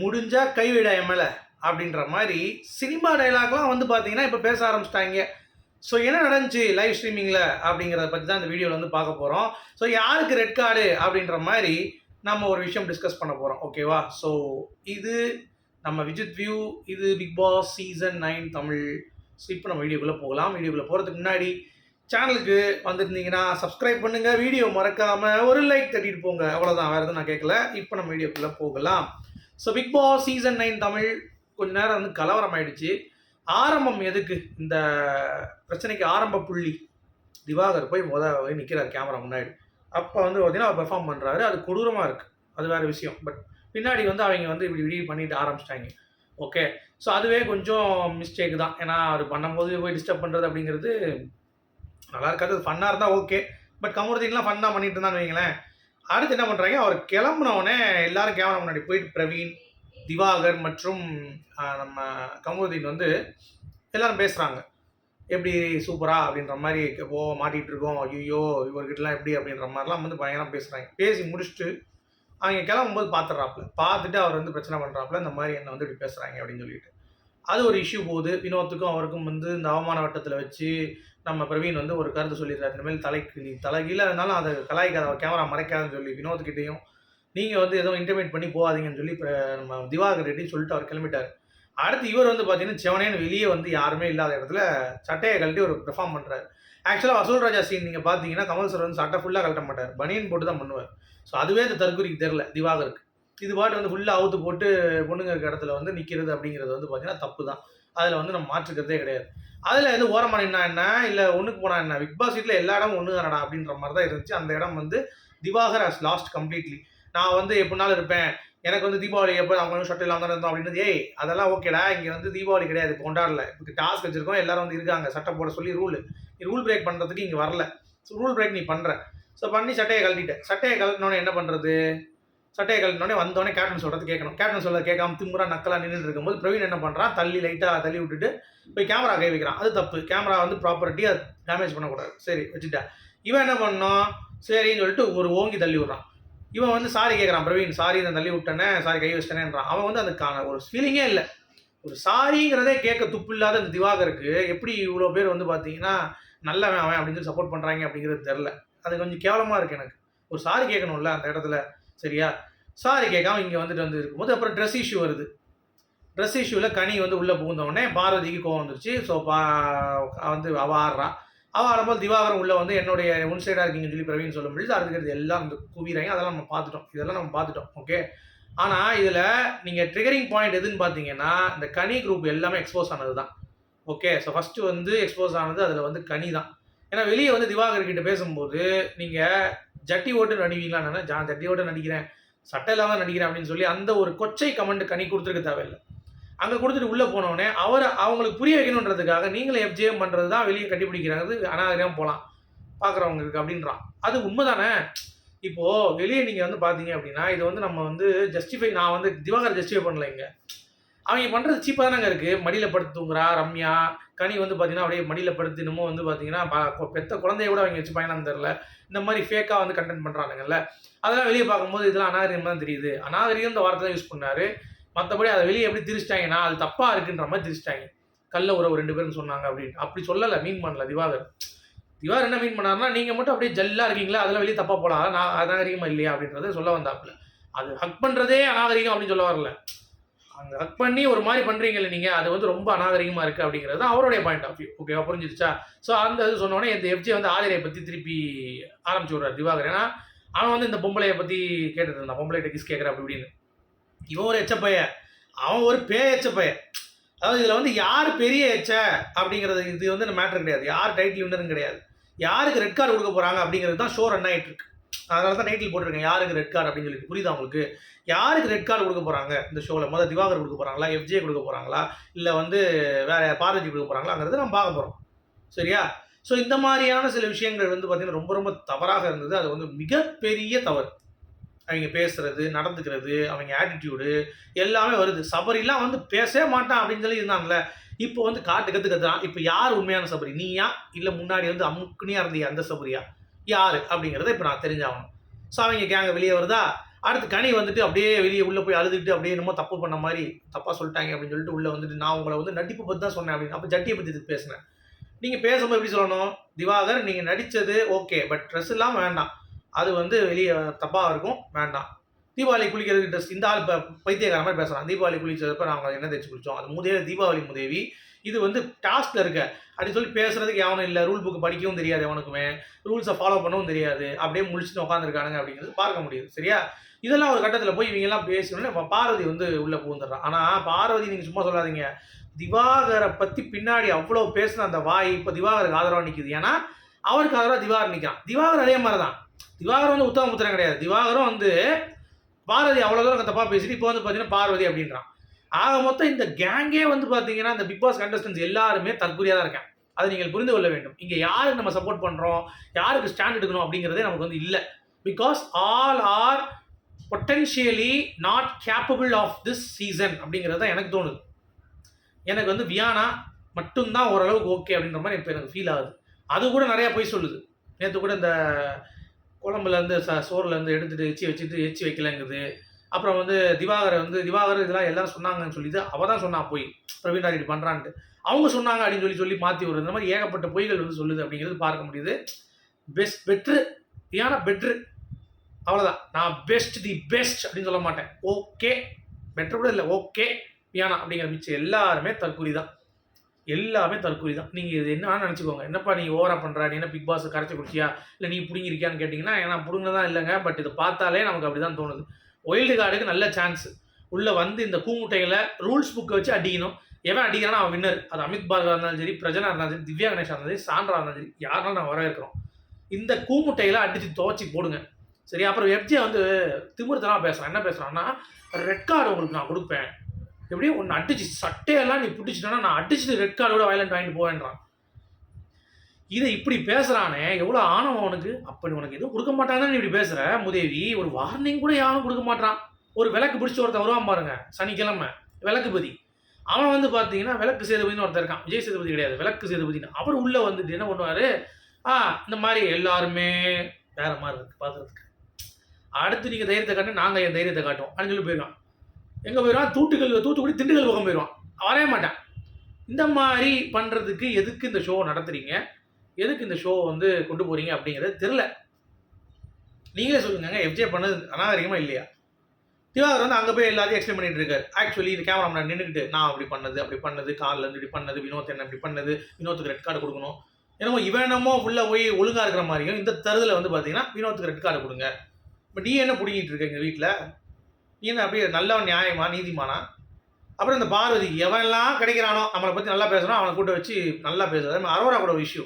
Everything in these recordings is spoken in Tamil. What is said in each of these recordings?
முடிஞ்சால் கைவிட எம்எல்ஏ அப்படின்ற மாதிரி சினிமா டைலாக்லாம் வந்து பார்த்தீங்கன்னா இப்போ பேச ஆரம்பிச்சிட்டாங்க. ஸோ என்ன நடந்துச்சு லைவ் ஸ்ட்ரீமிங்கில் அப்படிங்கிறத பற்றி தான் இந்த வீடியோவில் வந்து பார்க்க போகிறோம் ஸோ யாருக்கு ரெட் கார்டு அப்படின்ற மாதிரி நம்ம ஒரு விஷயம் டிஸ்கஸ் பண்ண போகிறோம் ஓகேவா ஸோ இது நம்ம விஜித் வியூ இது Bigg Boss season nine Tamil. So இப்போ நம்ம வீடியோக்குள்ளே போகலாம். வீடியோக்குள்ளே போகிறதுக்கு முன்னாடி சேனலுக்கு வந்திருந்தீங்கன்னா சப்ஸ்கிரைப் பண்ணுங்கள் வீடியோ மறக்காமல் ஒரு லைக் தட்டிட்டு போங்க. அவ்வளோதான் வேறு எதுவும் நான் கேட்கல இப்போ நம்ம வீடியோக்குள்ளே போகலாம். So Bigg Boss season nine Tamil கொஞ்ச நேரம் வந்து கலவரம் ஆயிடுச்சு ஆரம்பம் எதுக்கு? இந்த பிரச்சனைக்கு ஆரம்ப புள்ளி. திவாகர் போய் முத போய் நிற்கிறார் கேமரா முன்னாடி. அப்போ வந்து பார்த்தீங்கன்னா அவர் பெர்ஃபார்ம் பண்ணுறாரு அது கொடூரமாக இருக்குது அது வேறு விஷயம். பட் பின்னாடி வந்து அவங்க வந்து இப்படி விடிவு பண்ணிட்டு ஆரம்பிச்சிட்டாங்க. ஓகே ஸோ அதுவே கொஞ்சம் மிஸ்டேக் தான். ஏன்னா அவர் பண்ணும்போது போய் டிஸ்டர்ப் பண்ணுறது அப்படிங்கிறது நல்லா இருக்காது. அது ஃபன்னாக இருந்தால் ஓகே பட் கமருதீன்லாம் ஃபன்னாக பண்ணிட்டு இருந்தான்னு வைங்களேன். அடுத்து என்ன பண்ணுறாங்க அவர் கிளம்புனவுடனே எல்லாரும் கேமரா முன்னாடி போயிட்டு பிரவீன் திவாகர் மற்றும் நம்ம கமுதீன் வந்து எல்லாரும் பேசுகிறாங்க எப்படி சூப்பரா? அப்படின்ற மாதிரி ஓ மாட்டிகிட்டு இருக்கோம். ஐயோ இவர்கிட்டலாம் எப்படி? அப்படின்ற மாதிரிலாம் வந்து பயங்கரமாக பேசுகிறாங்க பேசி முடிச்சுட்டு அவங்க கிளம்பும்போது பார்த்துட்றாப்புல பார்த்துட்டு அவர் வந்து பிரச்சனை பண்ணுறாப்புல இந்த மாதிரி என்ன வந்து இப்படி பேசுகிறாங்க அப்படின்னு சொல்லிட்டு. அது ஒரு இஷ்யூ போகுது. வினோத்துக்கும் அவருக்கும் வந்து இந்த அவமான வட்டத்தில் வச்சு நம்ம பிரவீன் வந்து ஒரு கருத்து சொல்லிடுறாரு. இந்தமாரி தலைக்கு நீ தலை கீழே இருந்தாலும் அதை கலாய்க்காத கேமரா மறைக்காதுன்னு சொல்லி வினோத்கிட்டையும் நீங்கள் வந்து எதுவும் இன்டர்மேட் பண்ணி போகாதீங்கன்னு சொல்லி இப்போ நம்ம திவாகர் ரெட்டின்னு சொல்லிட்டு அவர் கிளம்பிட்டார். அடுத்து இவர் வந்து பார்த்தீங்கன்னா செவனேன்னு வெளியே வந்து யாருமே இல்லாத இடத்துல சட்டையை கழட்டி ஒரு பெர்ஃபார்ம் பண்ணுறாரு ஆக்சுவலாக வசூல் ராஜா சீன் நீங்கள் பார்த்தீங்கன்னா கமல் சார் வந்து சட்டை ஃபுல்லாக கழட்ட மாட்டார். பனியன் போட்டு தான் பண்ணுவார். ஸோ அதுவே இந்த தற்கொலைக்கு தெரில திவாகருக்கு. இது பாட்டு வந்து ஃபுல்லாக அவுத்து போட்டு பொண்ணுங்க இருக்க இடத்துல வந்து நிற்கிறது அப்படிங்கிறது வந்து பார்த்தீங்கன்னா தப்பு தான் அதில் வந்து நம்ம மாற்றுக்கிறதே கிடையாது. அதில் எது ஓரமாக நின்னா என்ன? இல்லை ஒன்றுக்கு போனால் என்ன? பிக் பாஸ் வீட்டில் எல்லா இடமும் ஒன்று தானடா அப்படின்ற மாதிரி தான் இருந்துச்சு. அந்த இடம் வந்து திவாகர் ஹஸ் லாஸ்ட் கம்ப்ளீட்லி நான் வந்து எப்படினாலும் இருப்பேன். எனக்கு வந்து தீபாவளி எப்போ அவங்க வந்து ஷர்ட் இல்லாமல் இருந்தோம் அப்படின்னு ஏய் அதெல்லாம் ஓகேடா இங்கே வந்து தீபாவளி கிடையாது. இப்போ கொண்டாடல. இப்போ டாஸ்க் வச்சிருக்கோம். எல்லாரும் வந்து இருக்காங்க. சட்டை போட சொல்லி ரூல் ரூல் பிரேக் பண்ணுறதுக்கு இங்கே வரல. ஸோ ரூல் பிரேக் நீ பண்ணுற ஸோ பண்ணி சட்டையை கழட்டிட்டேன். சட்டையை கழட்டினோடனே என்ன பண்ணுறது சட்டையை கழட்டினோடனே வந்தோடனே கேப்டன் சொல்கிறது கேட்கணும். கேப்டன் சொல்ல கேட்காம திமுறா நக்கலா நின்றுட்டு இருக்கும்போது பிரவீன் என்ன பண்ணுறான் தள்ளி லைட்டாக தள்ளி விட்டுட்டு போய் கேமரா கை வைக்கிறான். அது தப்பு. கேமரா வந்து ப்ராப்பர்ட்டி அது டேமேஜ் பண்ணக்கூடாது. சரி வச்சுட்டா. இவன் என்ன பண்ணோம் சரின்னு சொல்லிட்டு ஒரு ஓங்கி தள்ளி விட்றான். இவன் வந்து சாரி கேட்குறான் பிரவீன் சாரி நான் தள்ளி விட்டேனே சாரி கை வச்சிட்டேனேன்றான் அவன் வந்து அதுக்கான ஒரு ஃபீலிங்கே இல்லை. ஒரு சாரிங்கிறதே கேட்க துப்பு இல்லாத இந்த திவாகருக்கு எப்படி இவ்வளோ பேர் வந்து பார்த்தீங்கன்னா நல்லவன் அவன் அப்படின்னு சொல்லி சப்போர்ட் பண்ணுறாங்க அப்படிங்கிறது தெரில அது கொஞ்சம் கேவலமாக இருக்குது எனக்கு. ஒரு சாரி கேட்கணும்ல அந்த இடத்துல. சரியா? சாரி கேட்காம இங்கே வந்துட்டு வந்து இருக்கும்போது அப்புறம் ட்ரெஸ் இஷ்யூ வருது. ட்ரெஸ் இஷ்யூவில் கனி வந்து உள்ளே புகுந்தவுடனே பார்வதிக்கு கோவம் வந்துருச்சு. ஸோ பா வந்து அவ ஆடுறான் அவள் ஆடும்போது திவாகரம் உள்ளே வந்து என்னுடைய ஒன் சைடாக இருக்கீங்கன்னு சொல்லி பிரவீன் சொல்ல முடியுது அடுத்துக்கிறது எல்லாம் வந்து குவிறாங்க. அதெல்லாம் நம்ம பார்த்துட்டோம். இதெல்லாம் நம்ம பார்த்துட்டோம். ஓகே ஆனால் இதில் நீங்கள் ட்ரிகரிங் பாயிண்ட் எதுன்னு பார்த்தீங்கன்னா இந்த கனி குரூப் எல்லாமே எக்ஸ்போஸ் ஆனது தான் ஓகே ஸோ ஃபஸ்ட்டு வந்து எக்ஸ்போஸ் ஆனது அதில் வந்து கனி தான் ஏன்னா வெளியே வந்து திவாகர் கிட்ட பேசும்போது நீங்கள் ஜட்டி ஓட்டு நடிவீங்களா? நான் ஜா ஜட்டி ஓட்டு நடிக்கிறேன். சட்டை இல்லாமல் நடிக்கிறேன் அப்படின்னு சொல்லி அந்த ஒரு கொச்சை கமெண்ட் கனி கொடுத்துருக்க தேவையில்லை. அங்கே கொடுத்துட்டு உள்ளே போனோடனே அவரை அவங்களுக்கு புரிய வைக்கணுன்றதுக்காக நீங்களே எஃப்ஜிஎம் பண்ணுறது தான் வெளியே கட்டிப்பிடிக்கிறாங்க அனாகரியம் போகலாம் பார்க்குறவங்களுக்கு அப்படின்றான். அது உண்மைதானே? இப்போது வெளியே நீங்கள் வந்து பார்த்தீங்க அப்படின்னா இது வந்து நம்ம வந்து ஜஸ்டிஃபை நான் வந்து திவாகர் ஜஸ்டிஃபை பண்ணல இங்கே. அவங்க பண்ணுறது சீப்பாக தானங்க இருக்குது மடியில் படுத்து தூங்குறா ரம்யா. கனி வந்து பார்த்தீங்கன்னா அப்படியே மடியில் படுத்து இன்னமும் வந்து பார்த்தீங்கன்னா பெத்த குழந்தைய கூட அவங்க வச்சுப்பாங்கன்னு தெரில இந்த மாதிரி ஃபேக்காக வந்து கண்டென்ட் பண்ணுறானுங்கல்ல அதெல்லாம் வெளியே பார்க்கும்போது இதெல்லாம் அநாகரிகம் தான் தெரியுது. அநாகரிகம் இந்த வார்த்தை தான் யூஸ் பண்ணாரு. மற்றபடி அதை வெளியே எப்படி திரிச்சிட்டாங்கன்னா அது தப்பாக இருக்குன்ற மாதிரி திரிச்சிட்டாங்க. கல்ல உறவு ரெண்டு பேரும் சொன்னாங்க அப்படின்னு. அப்படி சொல்லலை மீன் பண்ணல திவாகர். திவாகர் என்ன மீன் பண்ணாருன்னா நீங்கள் மட்டும் அப்படியே ஜல்லா இருக்கீங்களா? அதெல்லாம் வெளியே தப்பாக போகலாம் நான் அநாகரிகமா இல்லையா அப்படின்றத சொல்ல வந்தாப்புல. அது ஹக் பண்ணுறதே அநாகரிகம் அப்படின்னு சொல்ல வரல. ஹக் பண்ணி ஒரு மாதிரி பண்ணுறீங்கல்ல நீங்கள் அது வந்து ரொம்ப அநாகரிகமாக இருக்குது அப்படிங்கிறது தான் அவருடைய பாயிண்ட் ஆஃப் வியூ ஓகேவா புரிஞ்சிருச்சா? ஸோ அந்த இது சொன்னோடனே இந்த எஃப்ஜி வந்து ஆதிரியை பற்றி திருப்பி ஆரம்பிச்சு விட்றாரு திவாகர். ஏன்னா அவன் வந்து இந்த பொம்பளையை பற்றி கேட்டுட்டு இருந்தான். பொம்பளை கிஸ் கேட்குற அப்படி இப்படின்னு. இவன் ஒரு எச்ச அவன் ஒரு பே எச்ச அதாவது இதில் வந்து யார் பெரிய எச்ச அப்படிங்கிறது இது வந்து மேட்ரு கிடையாது. யார் டைட்டில் வின்னரும் கிடையாது. யாருக்கு ரெட் கார்டு கொடுக்க போகிறாங்க அப்படிங்கிறது தான் ஷோ ரன் ஆகிட்டு இருக்கு. அதனால தான் டைட்டில் போட்டிருக்கேன். யாருக்கு ரெட் கார்டு அப்படின்னு சொல்லி புரியுதா உங்களுக்கு? யாருக்கு ரெட் கார்டு கொடுக்க போகிறாங்க இந்த ஷோவில் முதல் திவாகர் கொடுக்க போகிறாங்களா எஃப்ஜே கொடுக்க போகிறாங்களா இல்லை வந்து வேற பார்வதி கொடுக்க போகிறாங்களாங்கிறது நம்ம பார்க்க போகிறோம் சரியா? ஸோ இந்த மாதிரியான சில விஷயங்கள் வந்து பார்த்திங்கன்னா ரொம்ப ரொம்ப தவறாக இருந்தது. அது வந்து மிகப்பெரிய தவறு. அவங்க பேசுறது நடந்துக்கிறது அவங்க ஆட்டிடியூடு எல்லாமே வருது. சபரிலாம் வந்து பேசவே மாட்டான் அப்படின்னு சொல்லி இருந்தாங்கல்ல இப்போ வந்து காட்டு கற்று கத்துறான். இப்போ யார் உண்மையான சபரி? நீயா? இல்லை முன்னாடி வந்து அமுக்குனியா இருந்தியா அந்த சபரியா? யார் அப்படிங்கிறத இப்போ நான் தெரிஞ்சாகணும். ஸோ அவங்க கேங்க வெளியே வருதா? அடுத்து கனி வந்துட்டு அப்படியே வெளியே உள்ளே போய் அழுதுட்டு அப்படியே என்னமோ தப்பு பண்ண மாதிரி தப்பாக சொல்லிட்டாங்க அப்படின்னு சொல்லிட்டு உள்ளே வந்துட்டு நான் உங்களை வந்து நடிப்பு பற்றி தான் சொன்னேன் அப்படின்னு. அப்போ ஜட்டியை பற்றி இதுக்கு பேசினேன்? நீங்கள் பேசும்போது எப்படி சொல்லணும்? திவாகர் நீங்கள் நடித்தது ஓகே பட் ட்ரெஸ் எல்லாம் வேண்டாம். அது வந்து வெளியே தப்பாக இருக்கும் வேண்டாம். தீபாவளி குளிக்கிறதுக்கு ட்ரெஸ் இந்த ஆள் இப்போ பைத்தியக்கார மாதிரி பேசுகிறான் தீபாவளி குளிச்சதப்ப நாங்கள் என்ன தேய்ச்சி குளித்தோம் அது முதேவி தீபாவளி முதேவி. இது வந்து டாஸ்கில் இருக்க. அப்படின்னு சொல்லி பேசுறதுக்கு எவனும் இல்லை. ரூல் புக் படிக்கவும் தெரியாது எவனுக்குமே. ரூல்ஸை ஃபாலோ பண்ணவும் தெரியாது. அப்படியே முடிச்சுட்டு உட்காந்துருக்கானுங்க அப்படிங்கிறது பார்க்க முடியுது. சரியா? இதெல்லாம் ஒரு கட்டத்தில் போய் இவங்கெல்லாம் பேசணும்னு இப்போ பார்வதி வந்து உள்ளே பூந்துடுறான் ஆனால் பார்வதி நீங்கள் சும்மா சொல்லாதீங்க. திவாகரை பற்றி பின்னாடி அவ்வளோ பேசின அந்த வாய் இப்போ திவாகருக்கு ஆதரவாக நிற்கிது ஏன்னா அவருக்கு ஆதரவாக திவாகர் நிற்கிறான் திவாகர் அதே மாதிரி தான் திவாகர் வந்து உத்தம புத்திரம் கிடையாது. திவாகரும் வந்து பார்வதி அவ்வளோ தூரம் தப்பாக பேசிட்டு இப்போ வந்து பார்த்தீங்கன்னா பார்வதி அப்படின்றான். ஆக மொத்தம் இந்த கேங்கே வந்து பார்த்தீங்கன்னா இந்த பிக் பாஸ் கண்டஸ்டன்ஸ் எல்லாருமே தற்கொலையாக தான் இருக்கேன் அதை நீங்கள் புரிந்து கொள்ள வேண்டும். இங்கே யாருக்கு நம்ம சப்போர்ட் பண்ணுறோம் யாருக்கு ஸ்டாண்ட் எடுக்கணும் அப்படிங்கிறதே நமக்கு வந்து இல்லை. Because all are potentially not capable of this season அப்படிங்கிறது தான் எனக்கு தோணுது. எனக்கு வந்து வியானா மட்டும்தான் ஓரளவுக்கு ஓகே அப்படின்ற மாதிரி இப்போ எனக்கு ஃபீல் ஆகுது. அது கூட நிறையா போய் சொல்லுது. நேற்று கூட இந்த குழம்புலேருந்து ச சோறுலேருந்து எடுத்துகிட்டு எச்சி வச்சுட்டு எச்சி வைக்கலங்குது. அப்புறம் வந்து திவாகரை வந்து திவாகர் இதெல்லாம் எல்லாரும் சொன்னாங்கன்னு சொல்லிட்டு அவள் தான் சொன்னா போய் பிரவீன் ராஜ் பண்ணுறான்ட்டு அவங்க சொன்னாங்க அப்படின்னு சொல்லி சொல்லி மாற்றி வருது இந்த மாதிரி ஏகப்பட்ட பொய்கள் வந்து சொல்லுது அப்படிங்கிறது பார்க்க முடியுது. பெஸ்ட் பெட்ரு ஏன்னா பெட்ரு அவ்வளோதான் நான் பெஸ்ட் தி பெஸ்ட் அப்படின்னு சொல்ல மாட்டேன். ஓகே பெட்டர் கூட இல்லை. ஓகே வியானா அப்படிங்கிற மிச்சம் எல்லாருமே தற்கூரி தான். எல்லாமே தற்கூரி தான். நீங்கள் இது என்ன நினச்சிக்கோங்க. என்னப்பா நீ ஓவரா பண்ணுற நீ என்ன பிக் பாஸ் கரைச்சி குடிச்சியா இல்லை நீ பிடுங்கிருக்கியான்னு கேட்டிங்கன்னா ஏன்னா பிடுங்கதான் இல்லைங்க. பட் இதை பார்த்தாலே நமக்கு அப்படி தான் தோணுது. ஒயில்டு கார்டுக்கு நல்ல சான்ஸ் உள்ளே வந்து இந்த கூமுட்டைகளை ரூல்ஸ் புக்கை வச்சு அடிக்கணும். எவன் அடிக்கிறானா அவன் வின்னர் அது அமித் பார்கவா இருந்தாலும் சரி பிரஜனா இருந்தாலும் சரி திவ்யா கணேஷா இருந்தாலும் சரி சாண்ட்ரா இருந்தாலும் சரி யாருனாலும் நான் வரவேற்கிறோம் இந்த கூமுட்டைகளை அடித்து துவச்சி போடுங்க. சரி அப்புறம் எஃப்ஜே வந்து திமிர்த்தனமாக பேசுகிறான் என்ன பேசுகிறான்னா ரெட் கார்டு உங்களுக்கு நான் கொடுப்பேன். எப்படியும் ஒன்று அடிச்சு சட்டையெல்லாம் நீ பிடிச்சிட்டனா நான் அடிச்சுட்டு ரெட் கார்டோட வயலண்ட் வாங்கிட்டு போவேன்றான். இதை இப்படி பேசுகிறானே எவ்வளோ ஆணவம் அவனுக்கு? அப்படி உனக்கு எதுவும் கொடுக்க மாட்டாங்கன்னு நீ இப்படி பேசுகிற முதேவி? ஒரு வார்னிங் கூட யாரும் கொடுக்க மாட்டான் ஒரு விளக்கு பிடிச்ச ஒருத்தன் வருவான் பாருங்க சனிக்கிழமை விளக்குபதி. அவன் வந்து பார்த்தீங்கன்னா விளக்கு சேதுபதினு ஒருத்தர் இருக்கான். விஜய் சேதுபதி கிடையாது விளக்கு சேதுபதினு அவர் உள்ளே வந்துட்டு என்ன பண்ணுவார்? ஆ இந்த மாதிரி எல்லாருமே வேற மாதிரி இருக்கு பார்க்குறதுக்கு. அடுத்து நீங்கள் தைரியத்தை காட்டு நாங்கள் என் தைரியத்தை காட்டுவோம் அப்படின்னு சொல்லி போயிடுவான். எங்கே போயிடுவான்? தூட்டுக்கல் தூத்துக்குடி திண்டுக்கல் பக்கம் போயிடுவான். வரவே மாட்டான். இந்த மாதிரி பண்ணுறதுக்கு எதுக்கு இந்த ஷோ நடத்துறீங்க? எதுக்கு இந்த ஷோ வந்து கொண்டு போகிறீங்க அப்படிங்கிறது தெரில நீங்களே சொல்லுங்க எஃப்ஜே பண்ணது அநாகரிகமாக இல்லையா? திவாகர் வந்து அங்கே போய் எல்லாத்தையும் எக்ஸ்பிளைன் பண்ணிட்டு இருக்காரு. ஆக்சுவலி இந்த கேமரா நான் நின்றுக்கிட்டு நான் அப்படி பண்ணது அப்படி பண்ணது காலில் இருந்து இப்படி பண்ணது வினோத் என்ன இப்படி பண்ணது வினோத்துக்கு ரெட் கார்டு கொடுக்கணும். என்னமோ இவன் என்னமோ உள்ள போய் ஒழுங்காக இருக்கிற மாதிரியும் இந்த தருதில் வந்து பார்த்தீங்கன்னா வினோத்துக்கு ரெட் கார்டு கொடுங்க. இப்போ நீ என்ன பிடிங்கிட்டு இருக்க எங்கள் வீட்டில் நீ என்ன அப்படியே நல்லவன் நியாயமா நீதிமானா? அப்புறம் இந்த பார்வதி எவன்லாம் கிடைக்கிறானோ நம்மளை பற்றி நல்லா பேசுகிறோம் அவனை கூட்ட வச்சு நல்லா பேசுறது. அரோரா கூட ஒரு இஷ்யூ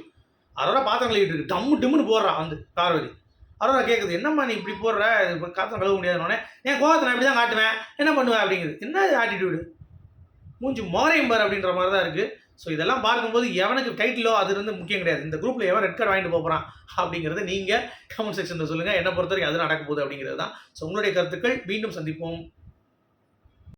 அரோரா பாத்திரம் கழுவிட்டு இருக்கு டம்மு டிம்முன்னு போடுறான் வந்து பார்வதி. அரோரா கேட்குது என்னம்மா நீ இப்படி போடுற? காத்திரம் கழுவ முடியாதுன்னொடனே என் கோவத்தை நான் இப்படி தான் காட்டுவேன். என்ன பண்ணுவேன் அப்படிங்குது. என்ன ஆட்டிடியூடு மூஞ்சி மோரையும் பார் அப்படின்ற மாதிரி தான் இருக்குது ஸோ இதெல்லாம் பார்க்கும்போது எவனுக்கு டைட்டிலோ அது வந்து முக்கியம் கிடையாது. இந்த குரூப்பில் எவன் ரெட் கார்டு வாங்கிட்டு போகிறான் அப்படிங்கிறத நீங்கள் கமெண்ட் செக்ஷனில் சொல்லுங்கள் என்ன பொறுத்த வரைக்கும் அது நடக்க போகுது அப்படிங்கிறது தான். ஸோ உங்களுடைய கருத்துக்கள் மீண்டும் சந்திப்போம்.